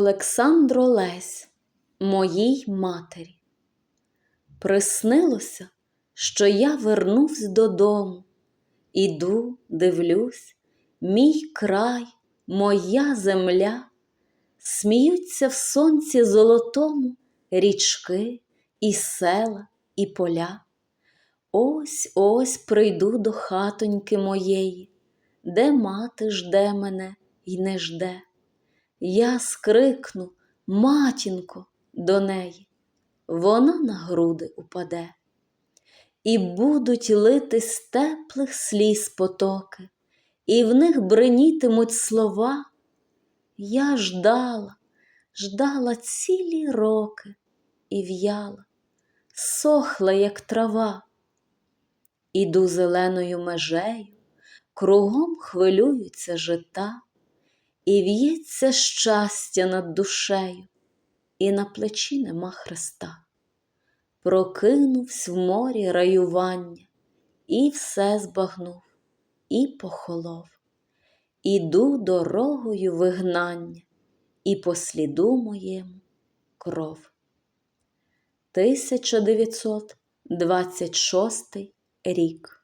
Олександро Лесь, моїй матері. Приснилося, що я вернувсь додому. Іду, дивлюсь, мій край, моя земля, сміються в сонці золотому річки, і села, і поля. Ось ось прийду до хатоньки моєї, де мати жде мене й не жде. Я скрикну, матінко, до неї, вона на груди упаде. І будуть лити з теплих сліз потоки, і в них бринітимуть слова. Я ждала, ждала цілі роки і в'яла, сохла, як трава. Іду зеленою межею, кругом хвилюються жита, і в'ється щастя над душею, і на плечі нема хреста. Прокинувсь в морі раювання, і все збагнув, і похолов. Іду дорогою вигнання, і по сліду моєму кров. 1926 рік